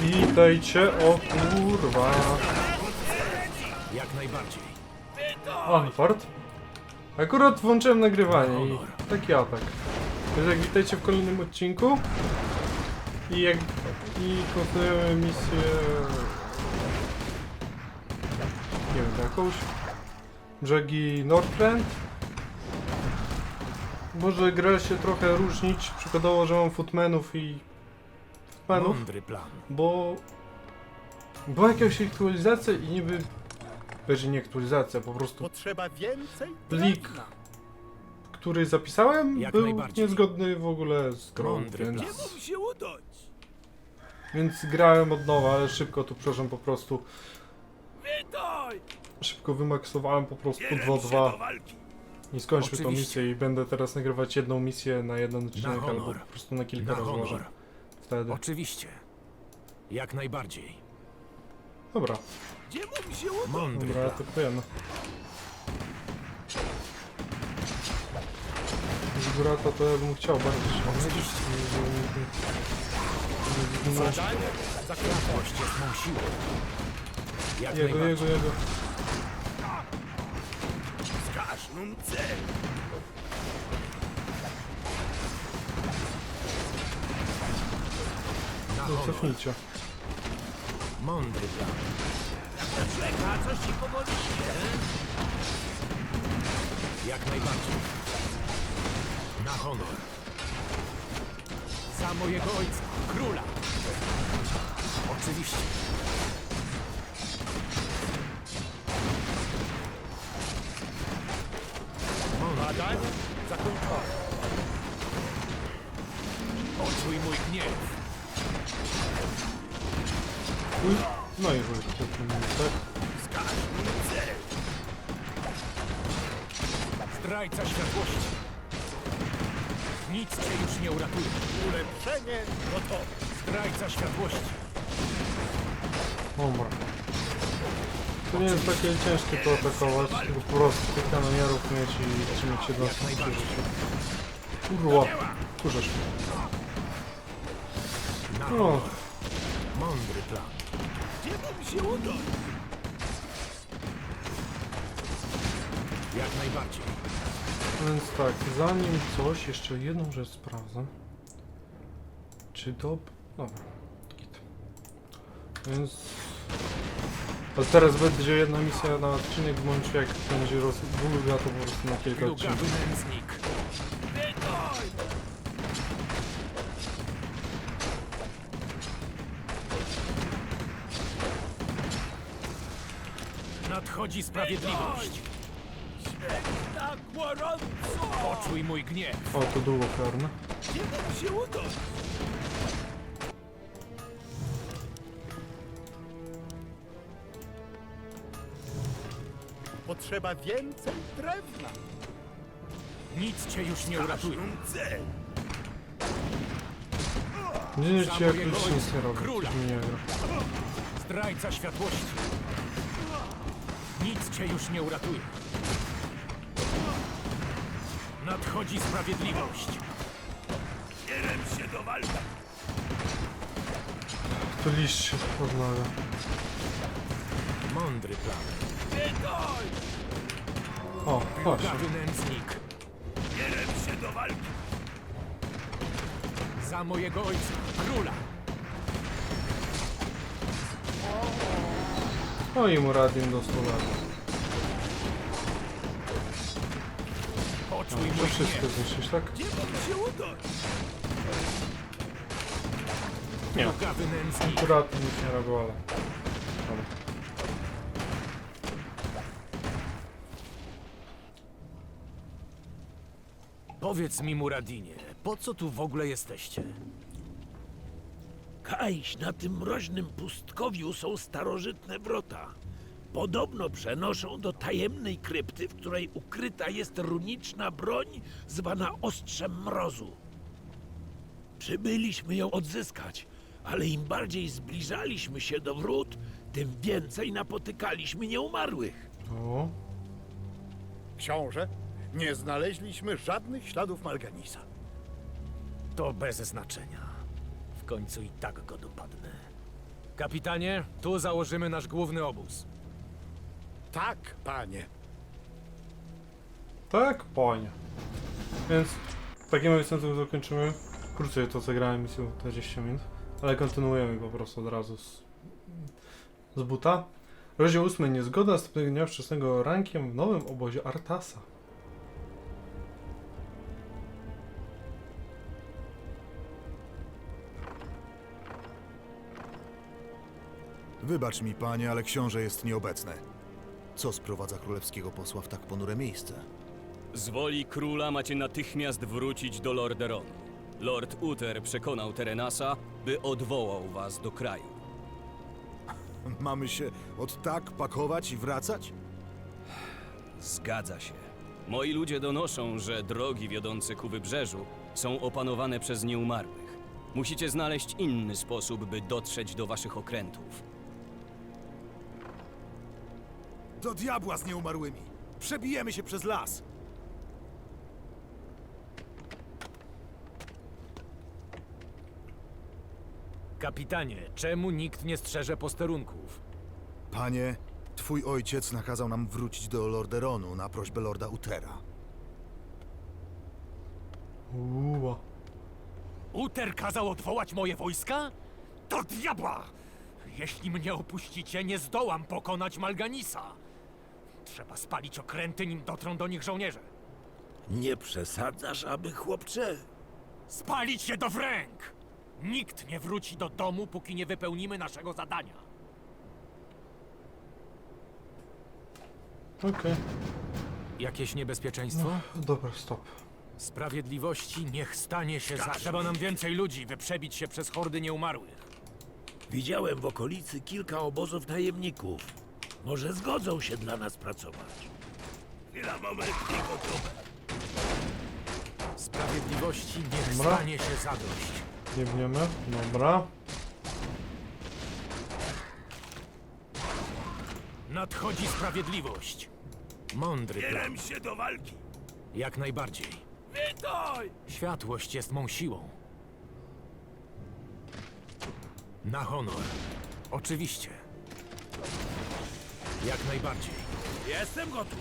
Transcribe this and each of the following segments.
Witajcie, o kurwa. Jak najbardziej. Anford. Akurat włączyłem nagrywanie i taki atak. Więc jak witajcie w kolejnym odcinku. I jak... I kontynuujemy misję... Nie wiem, jakąś. Brzegi Northrend. Może gra się trochę różnić, przykładowo, że mam footmenów i... Footmenów, Mądry plan. bo... Była jakaś aktualizacja i niby... Będzie nie aktualizacja, po prostu Potrzeba więcej Plik. drewna. który zapisałem, Jak był najbardziej. niezgodny w ogóle z grą, Mądry więc, plan. Mógł się udać. więc grałem od nowa, ale szybko tu przepraszam po prostu, Witaj! szybko wymaksowałem po prostu Bierzemy się do 2-2 walki. i skończmy tą Oczywiście. misję i będę teraz nagrywać jedną misję na jeden odcinek albo honor. po prostu na kilka Na rozłożę honor. Wtedy. Oczywiście. Jak najbardziej. Dobra, Gdzie mógł się udać? Mądry dobra, plan. atakujemy. Z Gurata to ja bym chciał bardziej. Oczywiście. No, Zadanie Zakradłość jest mą siłą. Jak jego, najbardziej. jego, jego. wskaż nam cel. No, cofnijcie. Mądry plan. Czeka, coś ci powoli Jak najbardziej. Na honor. Za mojego ojca, króla. Oczywiście. Badanie zakończone. Poczuj mój gniew. Uj, No i chuj, cofnijmy, tak? Wskaż nam cel. Zdrajca światłości. Nic cię już nie uratuje. Ulepszenie gotowe. Zdrajca światłości. Dobra. To nie jest takie ciężkie to atakować, tylko po prostu tych kanonierów mieć i trzymać się do. Kurwa, kurzasz. Na O, honor. Mądry plan. Mógł się udać? Jak najbardziej. więc tak, zanim coś, jeszcze jedną rzecz sprawdzę. Czy to... Dobra, git. Więc... A teraz będzie jedna misja na odcinek, bądź jak będzie roz... długa, to po prostu na kilka odcinków. Nadchodzi sprawiedliwość. Tak gorąco! Poczuj mój gniew. O, to się udać? Potrzeba więcej drewna. Nic cię już nie uratuje. Cel. Nie, ci jak nic ojca, nie robi, króla. nie gra. Zdrajca światłości. Nic cię już nie uratuje. Nadchodzi sprawiedliwość. Bierem się do walki. To liść się odnawia. Mądry plan. Witaj! O, właśnie. Nędznik. Bierem się do walki. Za mojego ojca, króla. No i Muradin dostał lat. Poczuj To wszystko zniszczysz, tak? Gdzie się udać? Nie. Akurat nic nie robił, ale... Powiedz mi, Muradinie, po co tu w ogóle jesteście? Kajś, na tym mroźnym pustkowiu są starożytne wrota. Podobno przenoszą do tajemnej krypty, w której ukryta jest runiczna broń zwana Ostrzem Mrozu. Przybyliśmy ją odzyskać, ale im bardziej zbliżaliśmy się do wrót, tym więcej napotykaliśmy nieumarłych. O, Książę, nie znaleźliśmy żadnych śladów Malganisa. To bez znaczenia. W końcu i tak go dopadnę. Kapitanie, tu założymy nasz główny obóz. Tak, panie. Tak, panie. Więc takim akcentem zakończymy. Krócej to zagrałem misję 20 minut, ale kontynuujemy po prostu od razu z, z buta. Rozdział 8. Niezgoda następnego dnia wczesnego rankiem w nowym obozie Artasa. Wybacz mi, panie, ale książę jest nieobecny. Co sprowadza królewskiego posła w tak ponure miejsce? Z woli króla macie natychmiast wrócić do Lorderonu. Lord Uther przekonał Terenasa, by odwołał was do kraju. Mamy się od tak pakować i wracać? Zgadza się. Moi ludzie donoszą, że drogi wiodące ku wybrzeżu są opanowane przez nieumarłych. Musicie znaleźć inny sposób, by dotrzeć do waszych okrętów. Do diabła z nieumarłymi! Przebijemy się przez las! Kapitanie, czemu nikt nie strzeże posterunków? Panie, twój ojciec nakazał nam wrócić do Lorderonu na prośbę lorda Utera. Uła. Uter kazał odwołać moje wojska? Do diabła! Jeśli mnie opuścicie, nie zdołam pokonać Malganisa. Trzeba spalić okręty, nim dotrą do nich żołnierze. Nie przesadzasz, aby chłopcze? Spalić je do wręk! Nikt nie wróci do domu, póki nie wypełnimy naszego zadania. Okej. Jakieś niebezpieczeństwo? Dobra, stop. Sprawiedliwości niech stanie się za... Trzeba nam więcej ludzi, by przebić się przez hordy nieumarłych. Widziałem w okolicy kilka obozów najemników. Może zgodzą się dla nas pracować. Chwila, moment, nie gotowe. Sprawiedliwości niech Dobra. stanie się zadość. Jebniemy. Dobra. Nadchodzi sprawiedliwość. Mądry plan. się do walki. Jak najbardziej. Witaj! Światłość jest mą siłą. Na honor. Oczywiście. Jak najbardziej. Jestem gotów.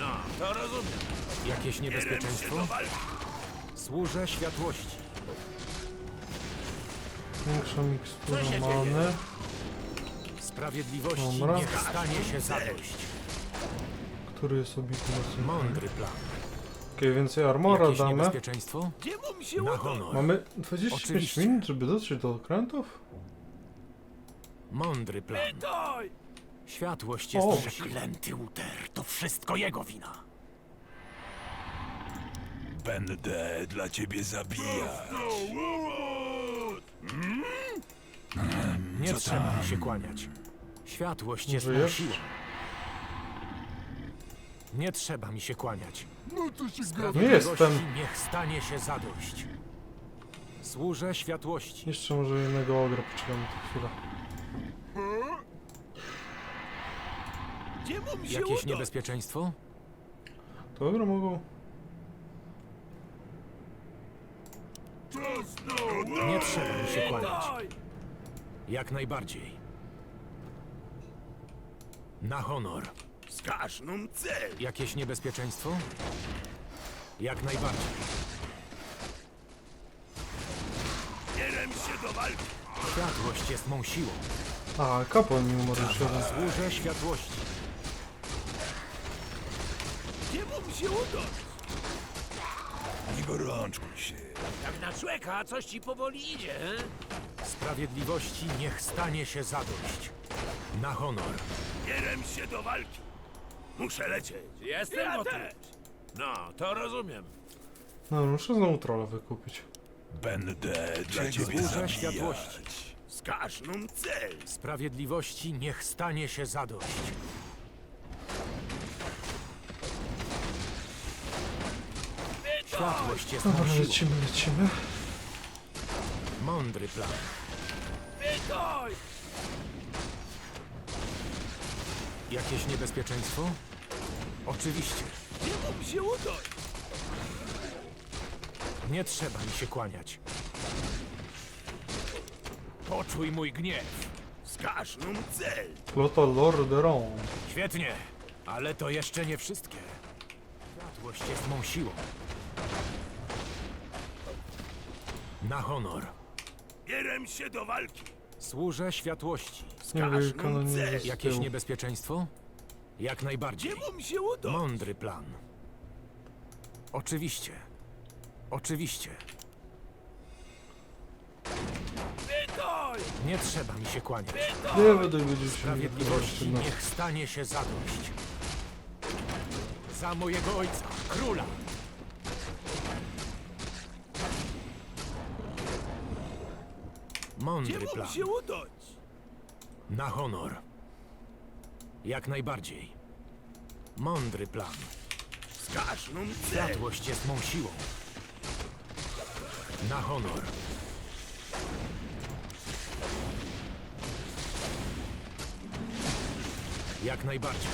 No, to rozumiem. Jakieś niebezpieczeństwo? Służę światłości. Większa mikstura Co się many. Sprawiedliwości Dobra. niech stanie się zadość. Który jest obity. Mądry plan. Okej, więcej armora Jakieś damy. niebezpieczeństwo? Gdzie mu się Na uda? honor. Mamy 25 Oczywiście. minut, żeby dotrzeć do okrętów? Mądry plan. Światłość jest O. Przeklęty Uter. To wszystko jego wina. Będę dla ciebie zabijać. Nie trzeba mi się kłaniać. Światłość jest mą Żyjesz? siłą. Nie trzeba mi się kłaniać. Nie Sprawiedliwości jestem. niech stanie się zadość. Służę światłości. Jeszcze może jednego ogra poczekamy tu chwilę. Gdzie mu się Jakieś uda? niebezpieczeństwo? To ogra mogą... Nie trzeba mi się kłaniać. Jak najbardziej. Na honor. Wskaż nam cel. Jakieś niebezpieczeństwo? Jak najbardziej. Bierem się do walki. Światłość jest mą siłą. A, kapłan nie umarł jeszcze jeden. Służę światłości. Gdzie mu się uda? Nie gorączkuj się. Jak na człeka, coś ci powoli idzie, he? Sprawiedliwości niech stanie się zadość. Na honor. Bierem się do walki. Muszę lecieć. Jestem ja gotów. Też. No, to rozumiem. No, muszę znowu trolla wykupić. Będę dla Służę światłości. Wskaż nam cel. Sprawiedliwości niech stanie się zadość. Światłość jest Dobra, lecimy, lecimy. Mądry plan. Witaj! Jakieś niebezpieczeństwo? Oczywiście. Gdzie mu się uda? Nie trzeba mi się kłaniać. Poczuj mój gniew. Wskaż nam cel. Flota Lorderon. Świetnie, ale to jeszcze nie wszystkie. Światłość jest mą siłą. Na honor. Bierem się do walki. Służę światłości. Wiem, nam cel. Jakieś niebezpieczeństwo? Jak najbardziej. Gdzie mam się udać? Mądry plan. Oczywiście. Oczywiście. Nie trzeba mi się kłaniać. Nie będę wiedział się Sprawiedliwości nie niech stanie się zadość. Za mojego ojca, króla. Mądry plan. się udać? Na honor. Jak najbardziej. Mądry plan. Wskaż nam cel. Światłość jest mą siłą. Na honor. Jak najbardziej.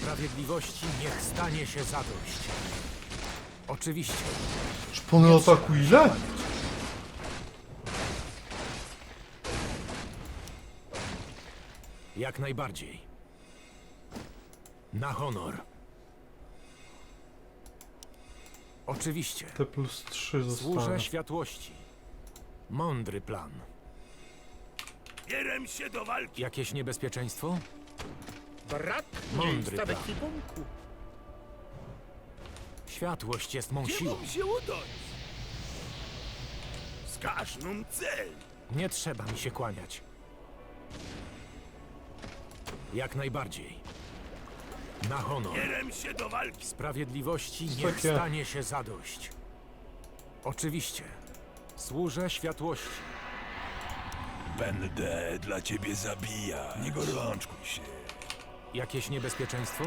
Sprawiedliwości niech stanie się zadość. Oczywiście. Szpony ataku ile? Jak najbardziej. Na honor. Oczywiście. Te plus 3 Służę zostały. światłości. Mądry plan. Bierem się do walki. Jakieś niebezpieczeństwo? Brak Mądry w plan. ekwipunku. Światłość jest mą Gdzie siłą. mam się udać? Wskaż nam cel. Nie trzeba mi się kłaniać. Jak najbardziej. Na honor. Bierem się do walki. Sprawiedliwości niech Takie. stanie się zadość. Oczywiście. Służę światłości. Będę dla ciebie zabijać. Nie gorączkuj się. Jakieś niebezpieczeństwo?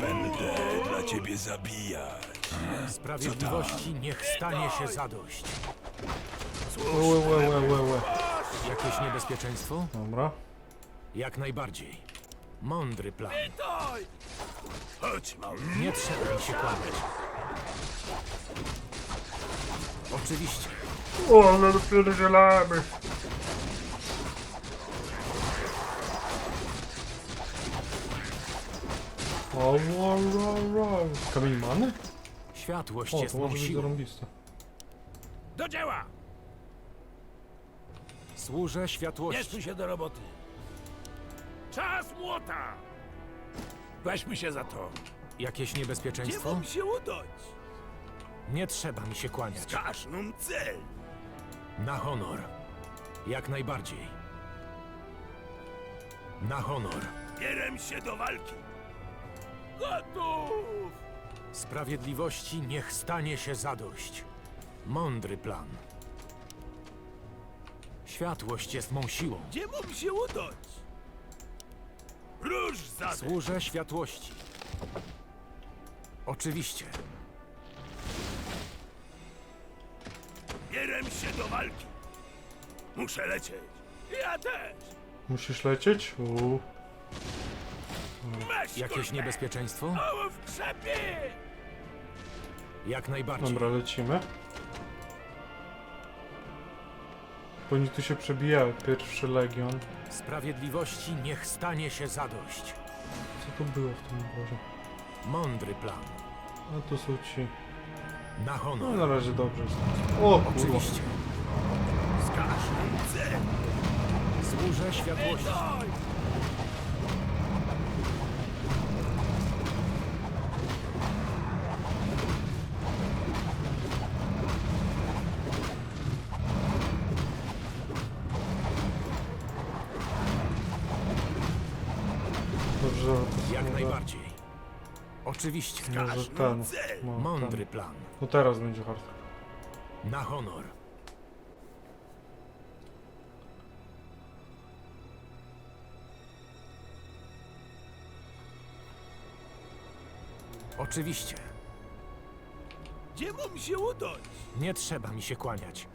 Będę dla ciebie zabijać. Sprawiedliwości niech stanie się zadość. Łe, łe, łe, łe, łe. Jakieś niebezpieczeństwo? Dobra. Jak najbardziej. Mądry plan. Chodź, mały. Nie trzeba mi się kłaniać. Oczywiście. O, ale pierdzielamy. O, o, o, o. Kamień many? Światłość O, jest to mą może być siłą. zarąbiste. Do dzieła! Służę światłości. Bierzmy się do roboty. Czas młota! Weźmy się za to. Jakieś Gdzie niebezpieczeństwo? mam się udać? Nie trzeba mi się kłaniać. Wskaż nam cel. Na honor. Jak najbardziej. Na honor. Bierem się do walki. Gotów! Sprawiedliwości niech stanie się zadość. Mądry plan. Światłość jest mą siłą. Gdzie mam się udać? Róż za Służę światłości. Oczywiście. Bierem się do walki. Muszę lecieć. Ja też. Musisz lecieć? Uuu. Jakieś niebezpieczeństwo? Jak najbardziej. Dobra, lecimy. Bo oni tu się przebijają. Pierwszy legion. Sprawiedliwości niech stanie się zadość. Co to było w tym oborze? Mądry plan. A tu są ci. Na No honor. na razie dobrze. O kurwa. Oczywiście. Służę światłości. Oczywiście. Może ten. cel. No, Mądry ten. plan. No teraz będzie hardcore. Na honor. Oczywiście. Gdzie mam się udać? Nie trzeba mi się kłaniać.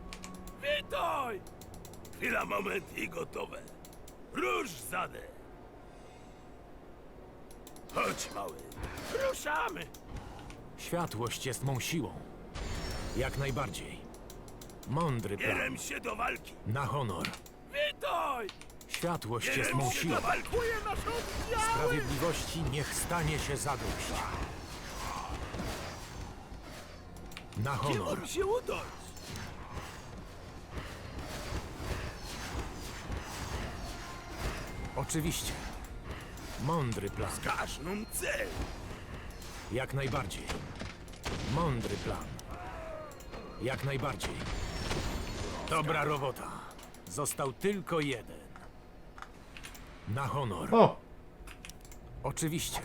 Witaj! Chwila, moment i gotowe. Róż zadę. Chodź, mały. Ruszamy. Światłość jest mą siłą. Jak najbardziej. Mądry plan. Bierem się do walki. Na honor. Witaj! Światłość jest Bierem mą się siłą. do walki. Sprawiedliwości niech stanie się zadość. Na honor. się udać? Oczywiście. Mądry plan. Każdą cel. Jak najbardziej. Mądry plan. Jak najbardziej. Dobra robota. Został tylko jeden. Na honor. O! Oczywiście.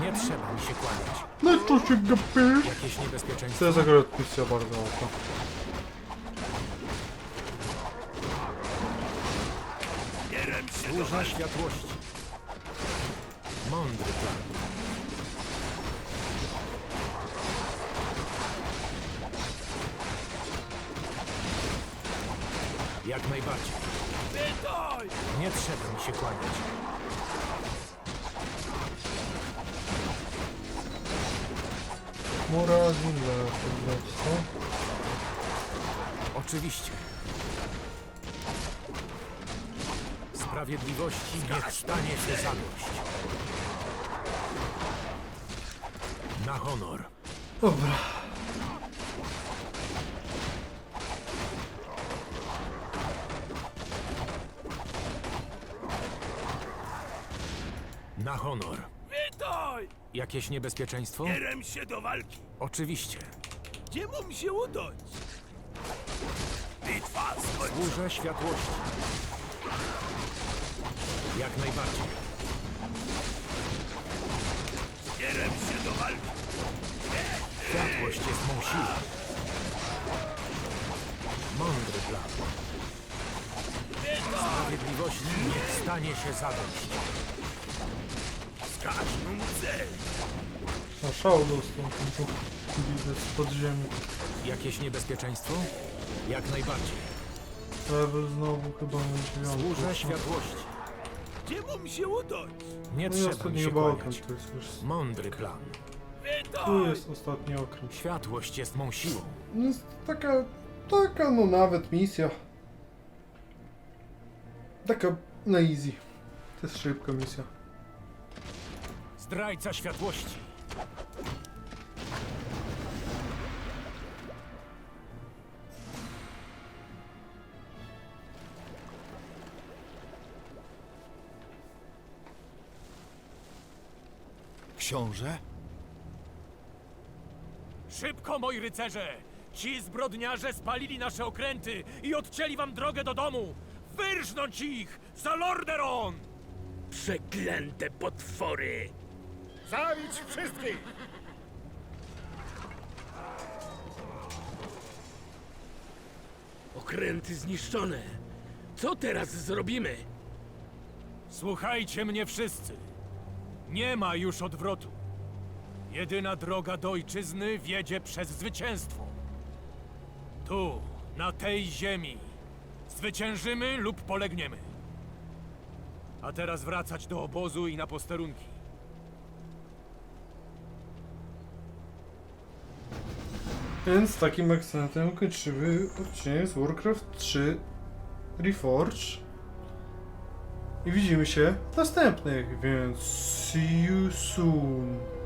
Nie trzeba mi się kłaniać. No to się gapi! Jakieś To niebezpieczeństwo? jest akurat misja bardzo łatwa. Walki. światłości. Mądry plan. Jak najbardziej. Nie trzeba mi się kłaniać. Chmura, zimna, co? Oczywiście. Sprawiedliwości niech stanie się zadość. Na honor. Dobra. Na honor. Witaj! Jakieś niebezpieczeństwo? Bierem się do walki. Oczywiście. Gdzie mam się udać? Bitwa skończona. Służę światłości. Jak najbardziej. Bierem się do walki. Światłość jest mą siłą. Mądry plan. Sprawiedliwości niech stanie się zadość. Z każdą cel. Na szał dostał ten tu widzę z podziemi. Jakieś niebezpieczeństwo? Jak najbardziej. Level znowu chyba na dziewiątku. Służę światłości. Gdzie mam się udać? Nie No i trzeba mi ostatni się chyba okręt kłaniać. to jest już. Mądry plan. Tu jest ostatni okręt. Światłość jest mą siłą. No jest taka, taka no nawet misja. Taka na easy. To jest szybka misja. Zdrajca światłości. Książę? Szybko, moi rycerze! Ci zbrodniarze spalili nasze okręty i odcięli wam drogę do domu! Wyrżnąć ich! Za Lorderon! Przeklęte potwory! Zabić wszystkich! Okręty zniszczone. Co teraz zrobimy? Słuchajcie mnie wszyscy. Nie ma już odwrotu. Jedyna droga do ojczyzny wiedzie przez zwycięstwo. Tu, na tej ziemi. Zwyciężymy lub polegniemy. A teraz wracać do obozu i na posterunki. Więc takim akcentem kończymy odcinek z Warcraft 3 Reforged. I widzimy się w następnych, więc see you soon.